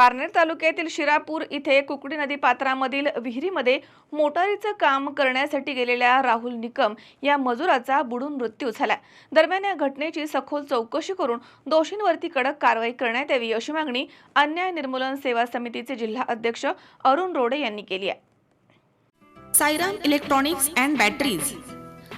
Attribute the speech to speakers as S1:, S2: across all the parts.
S1: पारनेर तालुक्यातील शिरापूर इथे कुकडी नदी पात्रामधील विहिरीमध्ये मोटारीचं काम करण्यासाठी गेलेल्या राहुल निकम या मजुराचा बुडून मृत्यू झाला. दरम्यान या घटनेची सखोल चौकशी करून दोषींवरती कडक कारवाई करण्यात यावी अशी मागणी अन्याय निर्मूलन सेवा समितीचे जिल्हा अध्यक्ष अरुण रोडे यांनी केली आहे. Sairam electronics and batteries.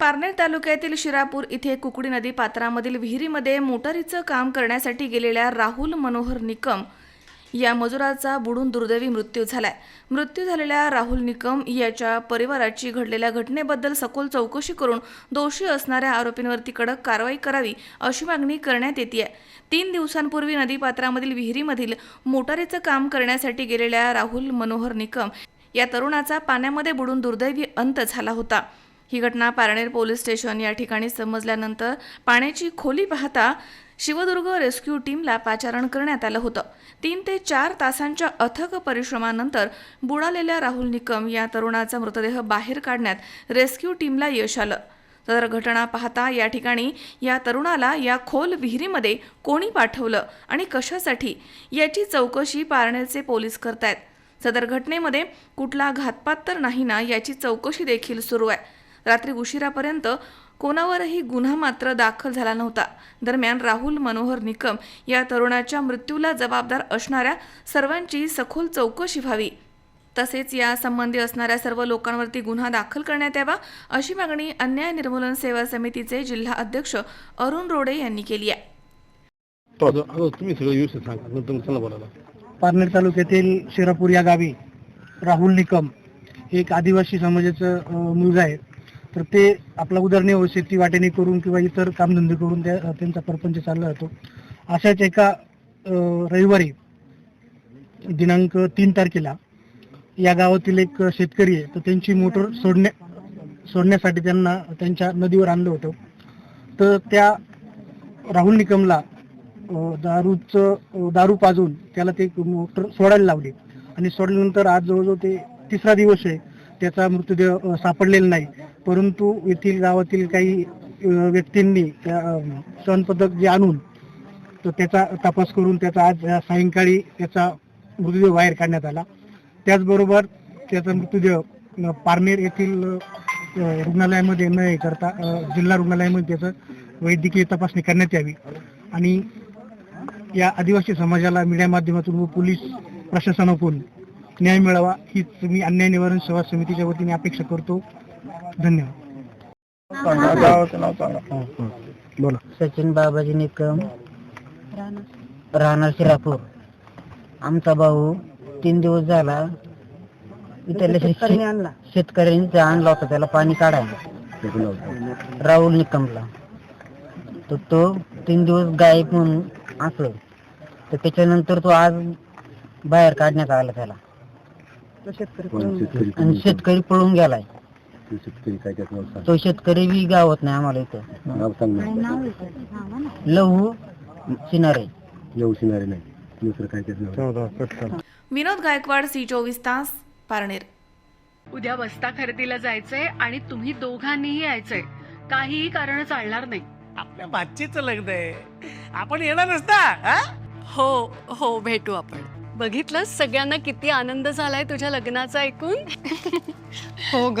S1: Parner तालुक्यातील शिरापूर इथे कुकडी नदी पात्रामधील विहिरीमध्ये मोटारीचं काम करण्यासाठी गेलेल्या राहुल मनोहर निकम या मजुराचा बुडून दुर्दैवी मृत्यू झालाय. मृत्यू झालेल्या राहुल निकम याच्या परिवाराची घडलेल्या घटनेबद्दल सखोल चौकशी करून दोषी असणाऱ्या आरोपींवरती कडक कारवाई करावी अशी मागणी करण्यात येते आहे तीन दिवसांपूर्वी नदीपात्रामधील विहिरीमधील मोटारीचं काम करण्यासाठी गेलेल्या राहुल मनोहर निकम या तरुणाचा पाण्यामध्ये बुडून दुर्दैवी अंत झाला होता. ही घटना पारनेर पोलीस स्टेशन या ठिकाणी समजल्यानंतर पाण्याची खोली पाहता शिवदुर्ग रेस्क्यू टीमला पाचारण करण्यात आलं होतं. तीन ते चार तासांच्या अथक परिश्रमानंतर बुडालेल्या राहुल निकम या तरुणाचा मृतदेह बाहेर काढण्यात रेस्क्यू टीमला यश आलं. तर घटना पाहता या ठिकाणी या तरुणाला या खोल विहिरीमध्ये कोणी पाठवलं आणि कशासाठी याची चौकशी पारनेरचे पोलीस करतायत. सदर घटनेमध्ये कुठला घातपात तर नाही ना याची चौकशी देखील सुरू आहे. रात्री उशिरापर्यंत कोणावरही गुन्हा मात्र दाखल झाला नव्हता. दरम्यान राहुल मनोहर निकम या तरुणाच्या मृत्यूला जबाबदार असणाऱ्या सर्वांची सखोल चौकशी व्हावी. तसेच या संबंधी असणाऱ्या सर्व लोकांवरती गुन्हा दाखल करण्यात यावा अशी मागणी अन्याय निर्मूलन सेवा समितीचे जिल्हा अध्यक्ष अरुण रोडे यांनी केली आहे.
S2: पारनेर तालुक्यातील शिरापूर या गावी राहुल निकम हे एक आदिवासी समाजाचं मुलगा आहे. तर ते आपला उदरनिर्वाह शेती वाटेने करून किंवा इतर कामधंदे करून त्या त्यांचा परपंच चालला जातो. अशाच एका रविवारी दिनांक तीन तारखेला या गावातील एक शेतकरी आहे तर त्यांची मोटर सोडण्या सोडण्यासाठी त्यांना त्यांच्या नदीवर आणलं होतं. तर त्या राहुल निकमला दारूचं दारू पाजून त्याला ते मोटर सोडायला लावली. आणि सोडल्यानंतर आज जवळजवळ ते तिसरा दिवस आहे त्याचा मृतदेह सापडलेला नाही. परंतु येथील गावातील काही व्यक्तींनी सण पदक जे आणून तर त्याचा तपास करून त्याचा आज सायंकाळी त्याचा मृतदेह बाहेर काढण्यात आला. त्याचबरोबर त्याचा मृतदेह पारनेर येथील रुग्णालयामध्ये न हे करता जिल्हा रुग्णालयामध्ये त्याचं वैद्यकीय तपासणी करण्यात यावी. आणि या आदिवासी समाजाला मीडिया माध्यमातून व पोलीस प्रशासनाकडून न्याय मिळावा हीच मी अन्याय निवारण सेवा समितीच्या वतीने अपेक्षा करतो. धन्यवाद.
S3: गावाचं नाव सांगा बोला
S4: सचिन बाबाजी निकम राहणार शिरापूर. आमचा भाऊ तीन दिवस झाला इथल्या शेतकऱ्यांनी शेतकऱ्यांनी आणला. होता त्याला पाणी काढायला. राहुल निकमला. तर तो तीन दिवस गायब म्हणून असं. तर त्याच्यानंतर तो आज बाहेर काढण्यात आला त्याला. आणि शेतकरी पळून गेलाय. तो शेतकरी बी गावात नाही आम्हाला इथं. लहू सिनारे
S1: विनोद गायकवाड सी चोवीस तास पारनेर.
S5: उद्या बस्ता खरेदीला जायचंय आणि तुम्ही दोघांनीही यायचंय. काहीही कारण चालणार नाही.
S6: आपल्या भाचीचं लग्न आहे. आपण येणारच ना हा?
S5: हो हो भेटू आपण. बघितलं सगळ्यांना किती आनंद झालाय तुझ्या लग्नाचा ऐकून?
S7: हो ग.